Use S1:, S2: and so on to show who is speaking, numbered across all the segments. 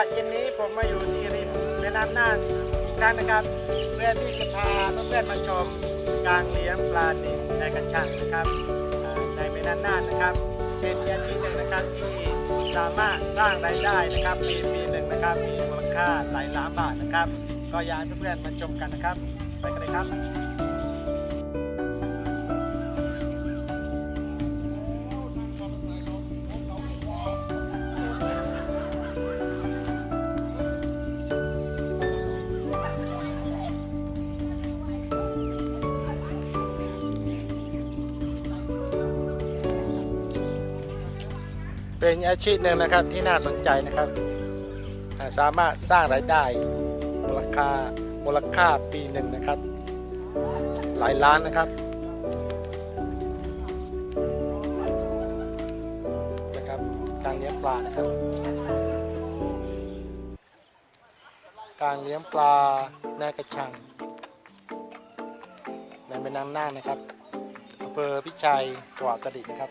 S1: รับเย็นนี้ผมมาอยู่ที่ริมแม่น้ำน่านอีกครั้งนะครับ เพื่อที่จะพาเพื่อนๆมาชมการเลี้ยงปลานิลในกระชังนะครับในแม่น้ำน่านนะครับ เป็นอาชีพหนึ่งนะครับที่สามารถสร้างรายได้นะครับปีปีหนึ่งนะครับมีมูลค่าหลายล้านบาทนะครับ ก็อยากให้เพื่อนๆมาชมกันนะครับ ไปกันเลยครับ เป็นอาชีพหนึ่งนะครับที่น่าสนใจนะครับ สามารถสร้างรายได้มูลค่ามูลค่าปีหนึ่งนะครับ หลายล้านนะครับนะครับ การเลี้ยงปลานะครับ การเลี้ยงปลาในกระชังในแม่น้ำน่านนะครับอำเภอพิชัยจังหวัดกระดิ่งนะครับ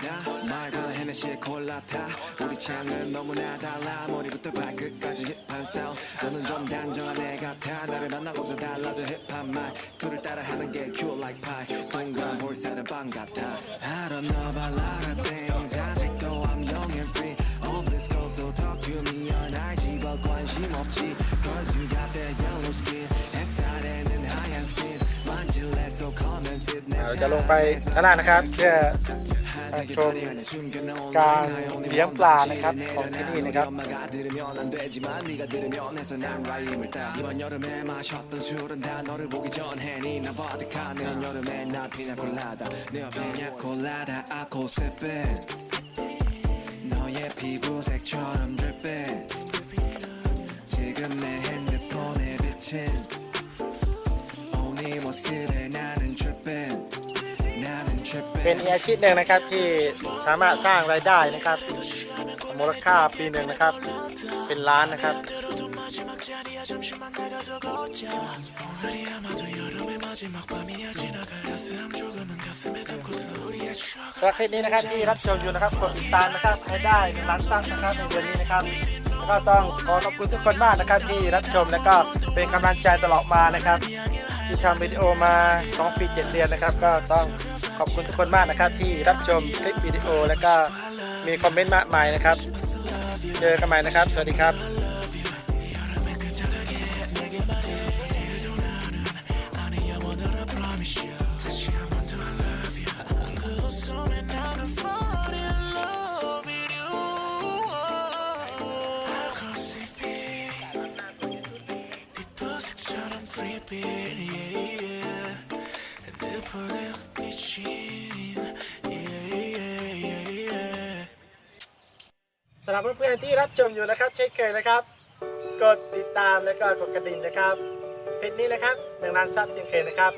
S2: 다 말보다 헤네시의 콜라타 우리 취향은 너무나 달라 머리부터 발끝까지 힙한 스타일 너는 좀 단정한 애 같아 나를 만나고서 달라져 힙한 말 둘을 따라하는 게 cute like pie 동그란 볼살은 빵 같아 I don't know about a lot of things 아직도 I'm young and free All these girls don't talk to me on IG but 관심 없지 Cause you got that yellow skin 햇살에는 하얀 skin 만질래 so come and sit 내
S1: เราจะลงไปข้างล่างนะครับเพื่อ ชมการเลี้ยงปลานะครับของที่นี่นะครับ
S2: 엄
S1: เป็นอาชีพหนึ่งนะครับที่สามารถสร้างรายได้นะครับ มูลค่าปีหนึ่งนะครับ เป็นล้านนะครับ ประเลิปนี้นะครับที่รับชมอยู่นะครับกดติดตามนะครับให้ได้ล้านตั้งนะครับในเดือนนี้นะครับก็ต้องขอขอบคุณทุกคนมากนะครับที่รับชมและก็เป็นกำลังใจตลอดมานะครับ ที่ทำวิดีโอมา 2 ปี 7 เดือนนะครับ ก็ต้อง ขอบคุณทุกคนมากนะครับ ที่รับชมคลิปวิดีโอ และก็มีคอมเมนต์มากมายนะครับ เจอกันใหม่นะครับ สวัสดีครับ
S3: yeah, yeah.
S1: สำหรับเพื่อนๆที่รับชมอยู่นะครับ เช่นเคยนะครับ กดติดตามแล้วก็กดกระดิ่งนะครับคลิปนี้นะครับหนึ่งล้านซับเช่นเคยนะครับ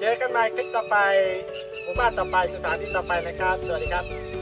S1: เจอกันใหม่คลิปต่อไปหมู่บ้านต่อไปสถานที่ต่อไปนะครับ สวัสดีครับ